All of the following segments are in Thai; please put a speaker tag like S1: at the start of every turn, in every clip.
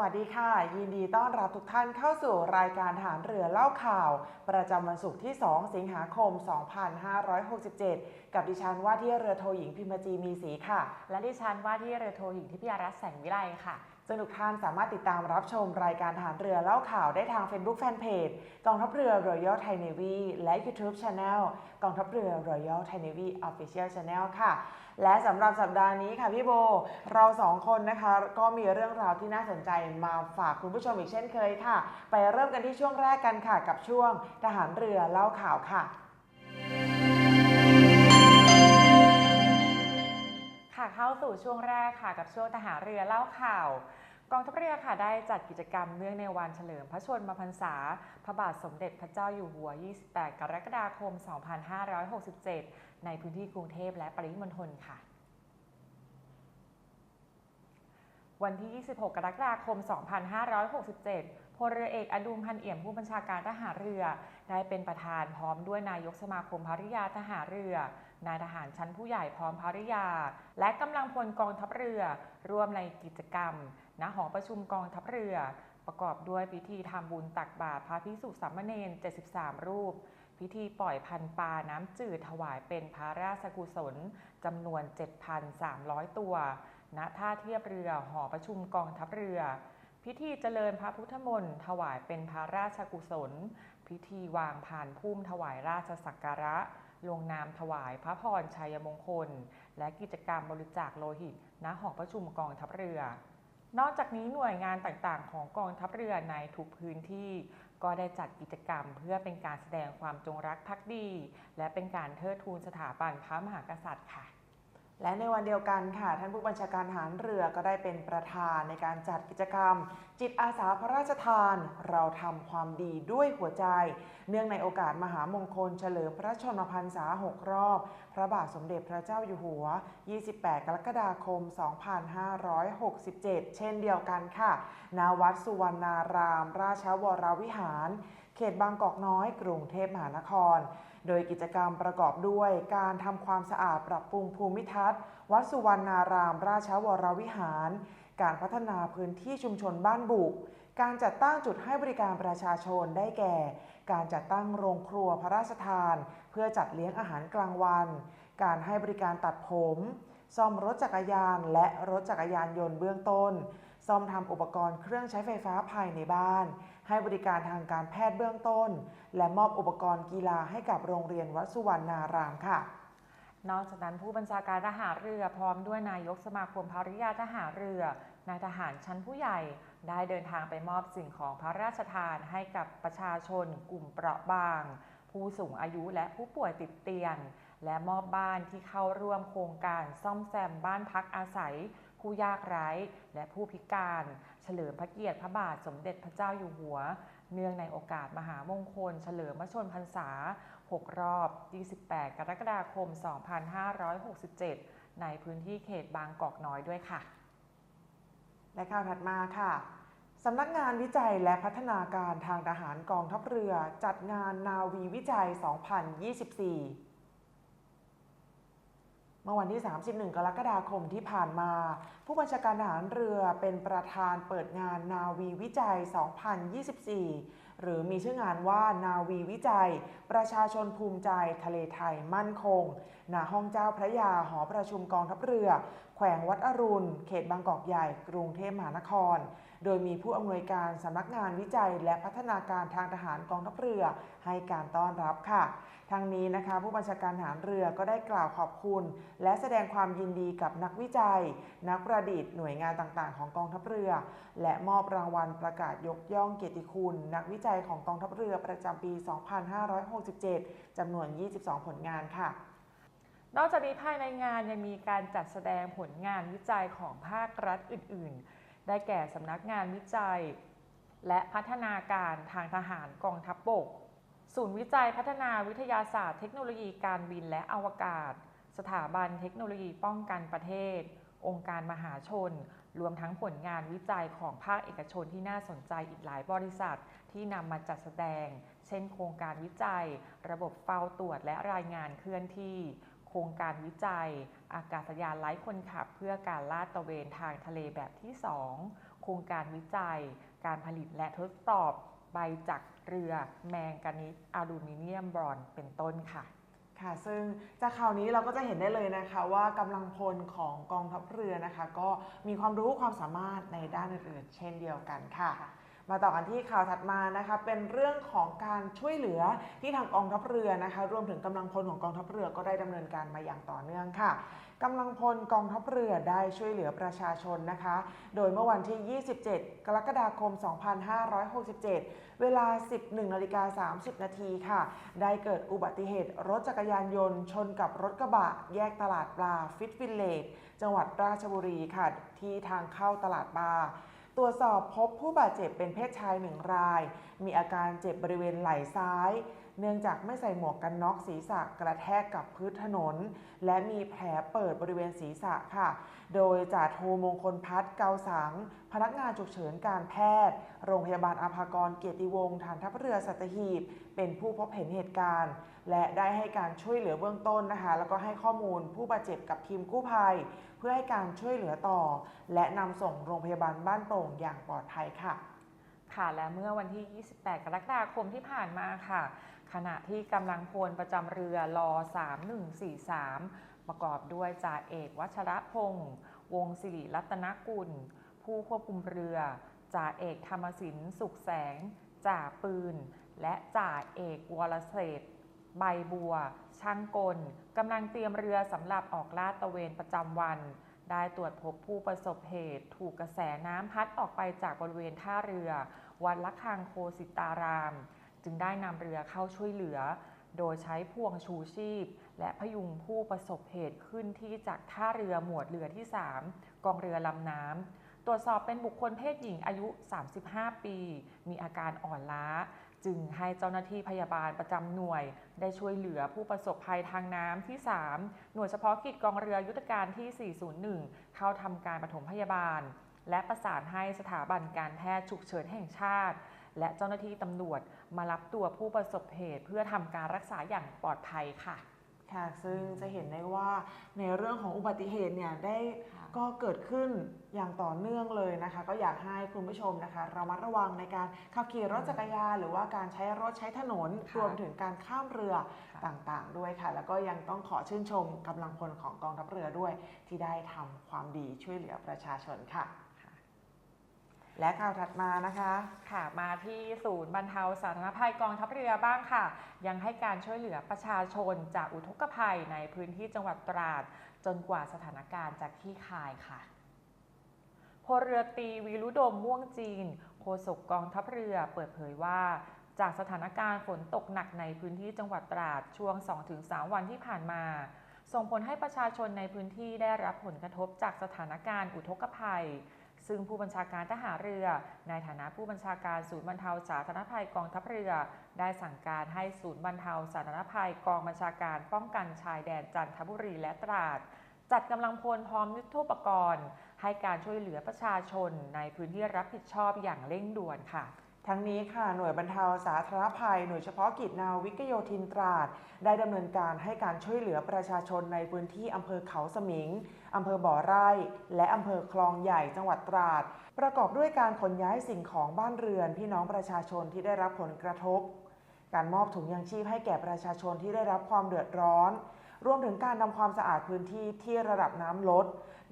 S1: สวัสดีค่ะ ยินดีต้อนรับทุกท่านเข้าสู่รายการฐานเรือเล่าข่าว ประจำวันศุกร์ที่ 2 สิงหาคม 2567 กับดิฉันว่าที่เรือโทหญิงพิมจีมีศรีค่ะ
S2: และดิฉันว่าที่เรือโทหญิงทิพยารัตน์แสงวิไลค่ะ
S1: ซึ่งทุกท่านสามารถติดตามรับชมรายการฐานเรือเล่าข่าวได้ทาง Facebook Fanpage กองทัพเรือ Royal Thai Navy และ YouTube Channel กองทัพเรือ Royal Thai Navy Official Channel ค่ะ และสำหรับสัปดาห์นี้ค่ะพี่โบ เราสองคนนะคะ ก็มีเรื่องราวที่น่าสนใจมาฝากคุณผู้ชมอีกเช่นเคยค่ะ ไปเริ่มกันที่ช่วงแรกกันค่ะ กับช่วงทหารเรือเล่าข่าวค่ะ
S2: ค่ะเข้าสู่ช่วงแรกค่ะ กับช่วงทหารเรือเล่าข่าวกองทัพเรือค่ะได้จัดกิจกรรมเนื่องในวันเฉลิมพระชนมพรรษา พระบาทสมเด็จพระเจ้าอยู่หัว 28 กรกฎาคม 2567 ในพื้นที่กรุงเทพและปริมณฑลค่ะ วันที่ 26 กรกฎาคม 2567พลเรือเอกอดุลพันเอี่ยมผู้บัญชาการทหารเรือ ได้เป็นประธานพร้อมด้วยนายกสมาคมภริยาทหารเรือ นายทหารชั้นผู้ใหญ่พร้อมภริยา และกำลังพลกองทัพเรือ ร่วมในกิจกรรม ณ หอประชุมกองทัพเรือ ประกอบด้วยพิธีทำบุญตักบาตรพระพิสุสามเณร 73 รูป พิธีปล่อยพันปลาน้ำจืดถวายเป็นพระราชกุศลจำนวน 7,300 ตัว ณ ท่าเทียบเรือหอประชุมกองทัพเรือ พิธีเจริญพระพุทธมนต์ถวายเป็นพระราชกุศล พิธีวางผ่านพุ่มถวายราชสักการะ ลงนามถวายพระพรชัยมงคล และกิจกรรมบริจาคโลหิต ณ หอประชุมกองทัพเรือนอกจากนี้หน่วยงานต่างๆ ของกองทัพเรือในทุกพื้นที่ ก็ได้จัดกิจกรรมเพื่อเป็นการแสดงความจงรักภักดี และเป็นการเทิดทูนสถาบันพระมหากษัตริย์ค่ะ
S1: และในวันเดียวกันค่ะ ท่านผู้บัญชาการทหารเรือก็ได้เป็นประธานในการจัดกิจกรรม จิตอาสาพระราชทาน เราทำความดีด้วยหัวใจ เนื่องในโอกาสมหามงคลเฉลิมพระชนมพรรษา 6 รอบ พระบาทสมเด็จพระเจ้าอยู่หัว 28 กรกฎาคม 2567 เช่นเดียวกันค่ะณวัดสุวรรณาราม ราชวรวิหาร เขตบางกอกน้อย กรุงเทพมหานคร โดยกิจกรรมประกอบด้วยการทำความสะอาดปรับปรุงภูมิทัศน์ วัดสุวรรณาราม ราชวรวิหาร การพัฒนาพื้นที่ชุมชนบ้านบุก การจัดตั้งจุดให้บริการประชาชนได้แก่ การจัดตั้งโรงครัวพระราชทาน เพื่อจัดเลี้ยงอาหารกลางวัน การให้บริการตัดผม ซ่อมรถจักรยาน และรถจักรยานยนต์เบื้องต้น ซ่อมทำอุปกรณ์เครื่องใช้ไฟฟ้าภายในบ้าน ให้บริการทางการแพทย์เบื้องต้น และมอบอุปกรณ์กีฬาให้กับโรงเรียนวัดสุวรรณารามค่ะ
S2: นอกจากนั้นผู้บัญชาการทหารเรือพร้อมด้วยนายกสมาคมภริยาทหารเรือนายทหารชั้นผู้ใหญ่ ได้เดินทางไปมอบสิ่งของพระราชทานให้กับประชาชน กลุ่มเปราะบาง ผู้สูงอายุและผู้ป่วยติดเตียง และมอบบ้านที่เข้าร่วมโครงการซ่อมแซมบ้านพักอาศัย ผู้ยากไร้และผู้พิการ เฉลิมพระเกียรติพระบาทสมเด็จพระเจ้าอยู่หัว เนื่องในโอกาสมหามงคล เฉลิมพระชนพรรษา 6 รอบ 28 กรกฎาคม 2567 ในพื้นที่เขตบางกอกน้อยด้วยค่ะ
S1: และข่าวถัดมาค่ะสำนักงานวิจัยและพัฒนาการทางทหารกองทัพเรือ จัดงานนาวีวิจัย 2024 มื่อวันที่ 31 กรกฎาคมที่ผ่านมา ผู้บัญชาการทหารเรือเป็นประธานเปิดงานนาวีวิจัย 2024 หรือมีชื่องานว่านาวีวิจัย ประชาชนภูมิใจทะเลไทยมั่นคงณห้องเจ้าพระยาหอประชุมกองทัพเรือ แขวงวัดอรุณ เขตบางกอกใหญ่ กรุงเทพมหานคร โดยมีผู้อำนวยการสำนักงานวิจัย และพัฒนาการทางทหารกองทัพเรือ ให้การต้อนรับค่ะทางนี้นะคะ ผู้บัญชาการทหารเรือก็ได้กล่าวขอบคุณ และแสดงความยินดีกับนักวิจัย นักประดิษฐ์หน่วยงานต่างๆ ของกองทัพเรือ และมอบรางวัลประกาศยกย่องเกียรติคุณ นักวิจัยของกองทัพเรือประจำปี 2567 จำนวน 22 ผลงานค่ะ
S2: นอกจากนี้ภายในงานยังมีการจัดแสดงผลงานวิจัยของภาครัฐอื่น ๆ ได้แก่สำนักงานวิจัย และพัฒนาการทางทหารกองทัพบบก ศูนย์วิจัยพัฒนาวิทยาศาสตร์เทคโนโลยีการบินและอวกาศ สถาบันเทคโนโลยีป้องกันประเทศ องค์การมหาชน รวมทั้งผลงานวิจัยของภาคเอกชนที่น่าสนใจอีกหลายบริษัท ที่นำมาจัดแสดง เช่น โครงการวิจัย ระบบเฝ้าตรวจและรายงานเคลื่อนที่ โครงการวิจัย อากาศยานไร้คนขับ เพื่อการลาดตระเวนทางทะเลแบบที่ 2 โครงการวิจัย การผลิตและทดสอบ ใบจากรเรือ แมงกานีสอลูมิเนียมบรอนเป็นต้นค่ะ
S1: ค่ะ ซึ่งจากข่าวนี้เราก็จะเห็นได้เลยนะคะว่ากำลังพลของกองทัพเรือนะคะ ก็มีความรู้ความสามารถในด้านอื่นๆเช่นเดียวกันค่ะ มาต่อกันที่ข่าวถัดมานะคะ เป็นเรื่องของการช่วยเหลือที่ทางกองทัพเรือนะคะ รวมถึงกำลังพลของกองทัพเรือก็ได้ดำเนินการมาอย่างต่อเนื่องค่ะ กำลังพลกองทัพเรือได้ช่วยเหลือประชาชนนะคะ โดยเมื่อวันที่ 27 กรกฎาคม 2567 เวลา 11นาฬิกา30 นาทีค่ะ ได้เกิดอุบัติเหตุรถจักรยานยนต์ชนกับรถกระบะ แยกตลาดปลาฟิตวิลเลจจังหวัดราชบุรีค่ะ ที่ทางเข้าตลาดปลาตรวจสอบพบผู้บาดเจ็บเป็นเพศชายหนึ่งราย มีอาการเจ็บบริเวณไหล่ซ้าย เนื่องจากไม่ใส่หมวกกันน็อกศีรษะกระแทกกับพื้นถนน และมีแผลเปิดบริเวณศีรษะค่ะ โดยจ่าโทมงคลพัฒน์เกาสัง พนักงานฉุกเฉินการแพทย์ โรงพยาบาลอาภากรเกียรติวงศ์ฐานทัพเรือสัตหีบ เป็นผู้พบเห็นเหตุการณ์ และได้ให้การช่วยเหลือเบื้องต้นนะคะ แล้วก็ให้ข้อมูลผู้บาดเจ็บกับทีมกู้ภัย เพื่อให้การช่วยเหลือต่อ และนำส่งโรงพยาบาลบ้านโป่งอย่างปลอดภัยค่ะ
S2: ค่ะและเมื่อวันที่ 28 กรกฎาคมที่ผ่านมาค่ะ ขณะที่กำลังพลประจำเรือรอ3143 ประกอบด้วยจ่าเอกวัชรพงษ์วงศิริรัตนกุล ผู้ควบคุมเรือจ่าเอกธรรมสินสุขแสงจ่าปืน และจ่าเอกวรเศษใบบัว ช่างกลกำลังเตรียมเรือสำหรับออกลาดตระเวนประจำวัน ได้ตรวจพบผู้ประสบเหตุ ถูกกระแสน้ำพัดออกไปจากบริเวณท่าเรือ วัดละคังโคสิตาราม จึงได้นำเรือเข้าช่วยเหลือ โดยใช้พวงชูชีพ และพยุงผู้ประสบเหตุขึ้นที่จากท่าเรือหมวดเรือที่ 3 กองเรือลำน้ำตรวจสอบเป็นบุคคลเพศหญิงอายุ 35 ปี มีอาการอ่อนล้า จึงให้เจ้าหน้าที่พยาบาลประจำหน่วย ได้ช่วยเหลือผู้ประสบภัยทางน้ำที่ 3 หน่วยเฉพาะกิจกองเรือยุทธการที่ 401 เข้าทำการปฐมพยาบาลและประสานให้สถาบันการแพทย์ฉุกเฉินแห่งชาติ และเจ้าหน้าที่ตำรวจมารับตัวผู้ประสบเหตุ เพื่อทำการรักษาอย่างปลอดภัยค่ะ
S1: ค่ะซึ่งจะเห็นได้ว่าในเรื่องของอุบัติเหตุเนี่ยได้
S2: ค่ะ
S1: ก็เกิดขึ้นอย่างต่อเนื่องเลยนะคะ ก็อยากให้คุณผู้ชมนะคะระมัดระวังในการขับขี่รถจักรยานหรือว่าการใช้รถใช้ถนน
S2: ค่ะ
S1: รวมถึงการข้ามเรือ
S2: ค่ะ
S1: ต่างๆ ด้วยค่ะ แล้วก็ยังต้องขอชื่นชมกำลังพลของกองทัพเรือด้วย ที่ได้ทำความดีช่วยเหลือประชาชนค่ะ
S2: ค่ะ
S1: และข่าวถัดมานะคะ
S2: ค่ะ มาที่ศูนย์บรรเทาสาธารณภัยกองทัพเรือบ้างค่ะ ยังให้การช่วยเหลือประชาชนจากอุทกภัยในพื้นที่จังหวัดตราด จนกว่าสถานการณ์จะคลี่คลายค่ะพลเรือตีวีรุดมม่วงจีน โฆษกกองทัพเรือเปิดเผยว่า จากสถานการณ์ฝนตกหนักในพื้นที่จังหวัดตราดช่วง 2-3 วันที่ผ่านมา ส่งผลให้ประชาชนในพื้นที่ได้รับผลกระทบจากสถานการณ์อุทกภัย ซึ่งผู้บัญชาการทหารเรือ ในฐานะผู้บัญชาการศูนย์บรรเทาสาธารณภัยกองทัพเรือ ได้สั่งการให้ศูนย์บรรเทาสาธารณภัยกองบัญชาการป้องกันชายแดนจันทบุรีและตราด จัดกำลังพลพร้อมยุทโธปกรณ์ ให้การช่วยเหลือประชาชนในพื้นที่รับผิดชอบอย่างเร่งด่วนค่ะ
S1: ทั้งนี้ค่ะหน่วยบรรเทาสาธารณภัยหน่วยเฉพาะกิจนาวิกโยธินตราด ได้ดำเนินการให้การช่วยเหลือประชาชนในพื้นที่อำเภอเขาสมิงอำเภอบ่อไร่ และอำเภอคลองใหญ่จังหวัดตราด ประกอบด้วยการขนย้ายสิ่งของบ้านเรือน พี่น้องประชาชนที่ได้รับผลกระทบ การมอบถุงยางชีพให้แก่ประชาชนที่ได้รับความเดือดร้อน รวมถึงการทำความสะอาดพื้นที่ที่ระดับน้ำลด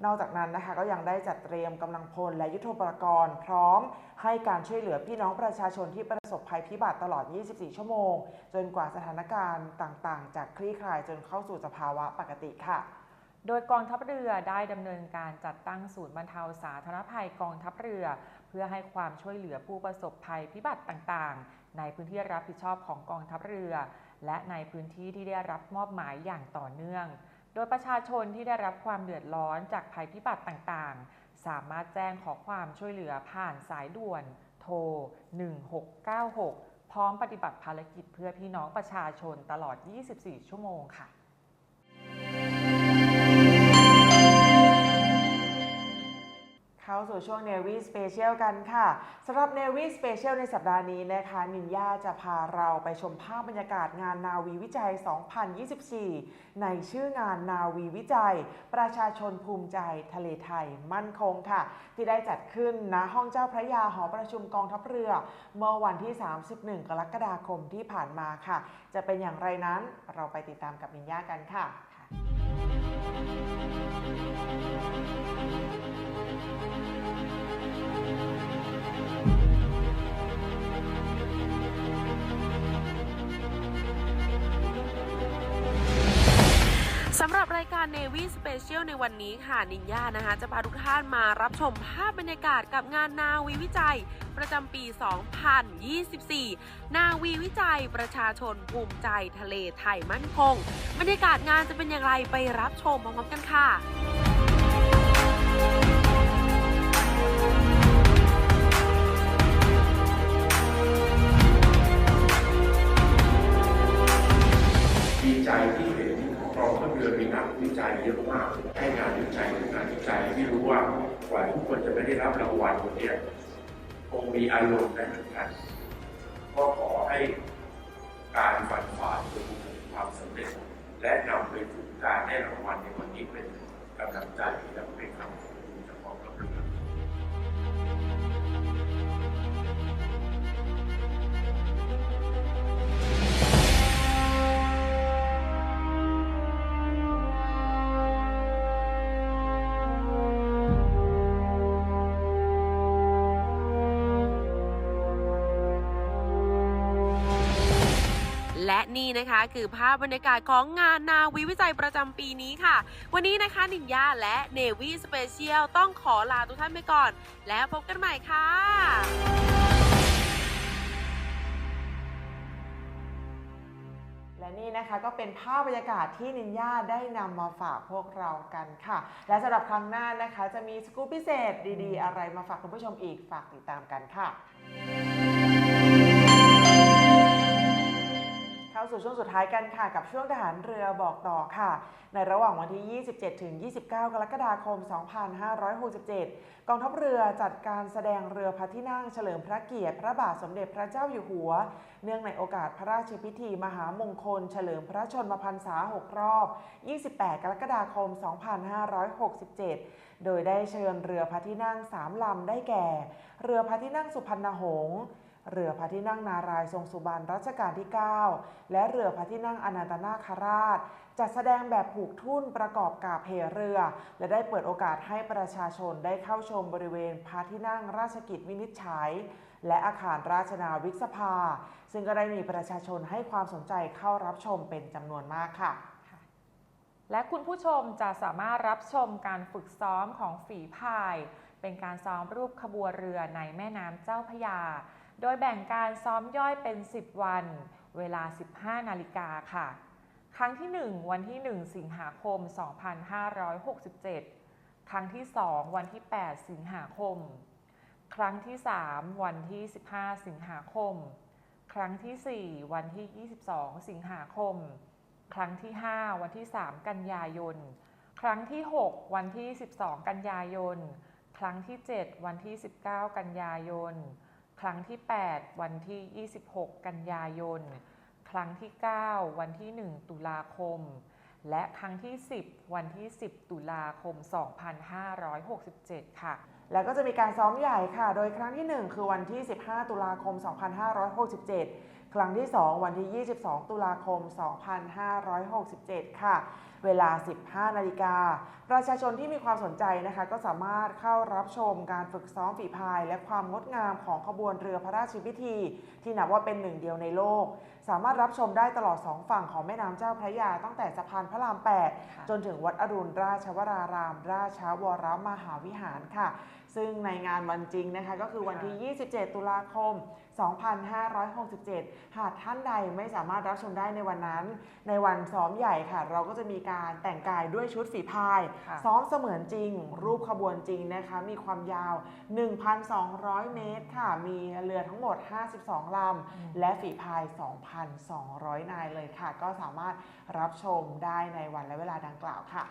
S1: นอกจากนั้นนะคะก็ยังได้จัดเตรียมกำลังพลและยุทโธปกรณ์ พร้อมให้การช่วยเหลือพี่น้องประชาชนที่ประสบภัยพิบัติตลอด 24 ชั่วโมง จนกว่าสถานการณ์ต่างๆ จากคลี่คลายจนเข้าสู่สภาวะปกติค่ะ
S2: โดยกองทัพเรือได้ดำเนินการจัดตั้งศูนย์บรรเทาสาธารณภัยกองทัพเรือ เพื่อให้ความช่วยเหลือผู้ประสบภัยพิบัติต่างๆ ในพื้นที่รับผิดชอบของกองทัพเรือ และในพื้นที่ที่ได้รับมอบหมายอย่างต่อเนื่อง โดยประชาชนที่ได้รับความเดือดร้อนจากภัยพิบัติต่างๆ สามารถแจ้งขอความช่วยเหลือผ่านสายด่วน โทร 1696 พร้อมปฏิบัติภารกิจเพื่อพี่น้องประชาชนตลอด 24 ชั่วโมงค่ะ
S1: เข้าสู่ช่วง Navy Special กันค่ะสำหรับ Navy Special ในสัปดาห์นี้นะคะนินยาจะพาเราไปชมภาพบรรยากาศงานนาวีวิจัย 2024 ในชื่องานนาวีวิจัย ประชาชนภูมิใจทะเลไทยมั่นคงค่ะ ที่ได้จัดขึ้นณห้องเจ้าพระยาหอประชุมกองทัพเรือ เมื่อวันที่ 31 กรกฎาคมที่ผ่านมาค่ะ จะเป็นอย่างไรนั้นเราไปติดตามกับนินยากันค่ะ
S3: Thank you. ำหรับรายการ Navy Special ในวันนี้ค่ะ นินยานะคะ จะพาทุกท่านมารับชมภาพบรรยากาศกับงานนาวีวิจัย ประจำปี 2024 นาวีวิจัยประชาชนภูมิใจทะเลไทยมั่นคง บรรยากาศงานจะเป็นอย่างไรไปรับชมพร้อมๆกันค่ะ
S4: ดีใจที่ เห็นกองทัพเรือมีนักวิจัยเยอะมาก ให้งานวิจัยงานวิจัยที่รู้ว่ากว่าทุกคนจะไม่ได้รับรางวัลเนี่ยคงมีอารมณ์ได้เหมือนกันก็ขอให้การฝันฝ่าจนถึงความสำเร็จ และนำไปถึงการได้รางวัลในวันนี้เป็นกำลังใจและ นี่
S3: นะคะ คือภาพบรรยากาศของงานนาวีวิจัยประจำปีนี้ค่ะ วันนี้นะคะนินยาและ Navy Special ต้องขอลาทุกท่านไปก่อน แล้วพบกันใหม่ค่ะ
S1: และนี่นะคะก็เป็นภาพบรรยากาศที่นินยาได้นำมาฝากพวกเรากันค่ะ และสำหรับครั้งหน้านะคะ จะมีสกู๊ปพิเศษดีๆ อะไรมาฝากคุณผู้ชมอีกฝากติดตามกันค่ะ เข้าสู่ช่วงสุดท้ายกันค่ะ กับช่วงทหารเรือบอกต่อค่ะ ในระหว่างวันที่ 27 ถึง 29 กรกฎาคม 2567 กองทัพเรือจัดการแสดงเรือพระที่นั่งเฉลิมพระเกียรติ พระบาทสมเด็จพระเจ้าอยู่หัว เนื่องในโอกาสพระราชพิธีมหามงคล เฉลิมพระชนมพรรษา 6 รอบ 28 กรกฎาคม 2567 โดยได้เชิญเรือพระที่นั่ง 3 ลำได้แก่ เรือพระที่นั่งสุพรรณหงษ์ เรือพระที่นั่งนารายณ์ทรงสุบรรณรัชกาลที่ 9 และเรือพระที่นั่งอนันตนาคราช จัดแสดงแบบผูกทุ่นประกอบกับเพเรือ และได้เปิดโอกาสให้ประชาชนได้เข้าชมบริเวณพระที่นั่งราชกิจวินิจฉัย และอาคารราชนาวิกสภา ซึ่งก็ได้มีประชาชนให้ความสนใจเข้ารับชมเป็นจำนวนมากค่ะ
S2: และคุณผู้ชมจะสามารถรับชมการฝึกซ้อมของฝีพาย เป็นการซ้อมรูปขบวนเรือในแม่น้ำเจ้าพยา โดยแบ่งการซ้อมย่อยเป็น 10 วัน เวลา 15 นาฬิกาค่ะ ครั้งที่ 1 วันที่ 1 สิงหาคม 2567 ครั้งที่ 2 วันที่ 8 สิงหาคม ครั้งที่ 3 วันที่ 15 สิงหาคม ครั้งที่ 4 วันที่ 22 สิงหาคม ครั้งที่ 5 วันที่ 3 กันยายน ครั้งที่ 6 วันที่ 12 กันยายน ครั้งที่ 7 วันที่ 19 กันยายน ครั้งที่ 8 วันที่ 26 กันยายน ครั้งที่ 9 วันที่ 1 ตุลาคม และครั้งที่ 10 วันที่ 10 ตุลาคม 2567 ค่ะ
S1: แล้วก็จะมีการซ้อมใหญ่ค่ะ โดยครั้งที่ 1 คือวันที่ 15 ตุลาคม 2567 ครั้งที่ 2 วันที่ 22 ตุลาคม 2567 ค่ะเวลา 15 นาฬิกา ประชาชนที่มีความสนใจนะคะ ก็สามารถเข้ารับชมการฝึกซ้อมฝีพาย และความงดงามของขบวนเรือพระราชพิธี ที่นับว่าเป็นหนึ่งเดียวในโลก สามารถรับชมได้ตลอด2ฝั่งของแม่น้ำเจ้าพระยา ตั้งแต่สะพานพระราม 8 จนถึงวัดอรุณราชวราราม ราชวรมหาวิหารค่ะ ซึ่งในงานวันจริงนะคะก็คือวันที่ 27 ตุลาคม 2567 หากท่านใดไม่สามารถรับชมได้ในวันนั้น ในวันซ้อมใหญ่ค่ะ เราก็จะมีการแต่งกายด้วยชุดฝีพาย
S2: ค่ะ
S1: ซ้อมเสมือนจริง รูปขบวนจริงนะคะ มีความยาว 1,200 เมตรค่ะ มีเรือทั้งหมด 52 ลำ และฝีพาย 2,200 นายเลยค่ะ ก็สามารถรับชมได้ในวันและเวลาดังกล่าวค่ะ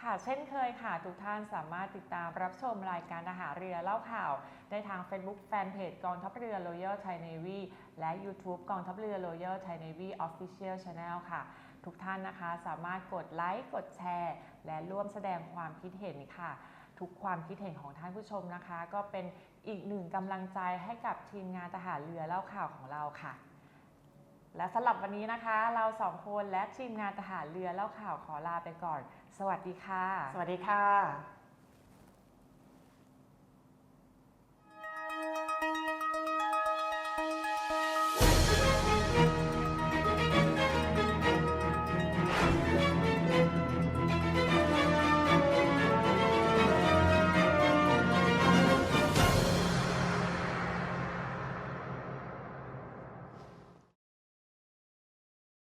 S2: ค่ะเช่นเคยค่ะ ทุกท่านสามารถติดตามรับชมรายการทหารเรือเล่าข่าว ได้ทาง Facebook Fanpage กองทัพเรือ Royal Thai Navy และ YouTube กองทัพเรือ Royal Thai Navy Official Channel ค่ะ ทุกท่านนะคะ สามารถกดไลค์กดแชร์ และร่วมแสดงความคิดเห็นค่ะ ทุกความคิดเห็นของท่านผู้ชมนะคะ ก็เป็นอีกหนึ่งกำลังใจให้กับทีมงานทหารเรือเล่าข่าวของเราค่ะ และสำหรับวันนี้นะคะ เราสองคนและทีมงานทหารเรือเล่าข่าวขอลาไปก่อน สวัสดีค่ะ
S1: สวัสดีค่ะ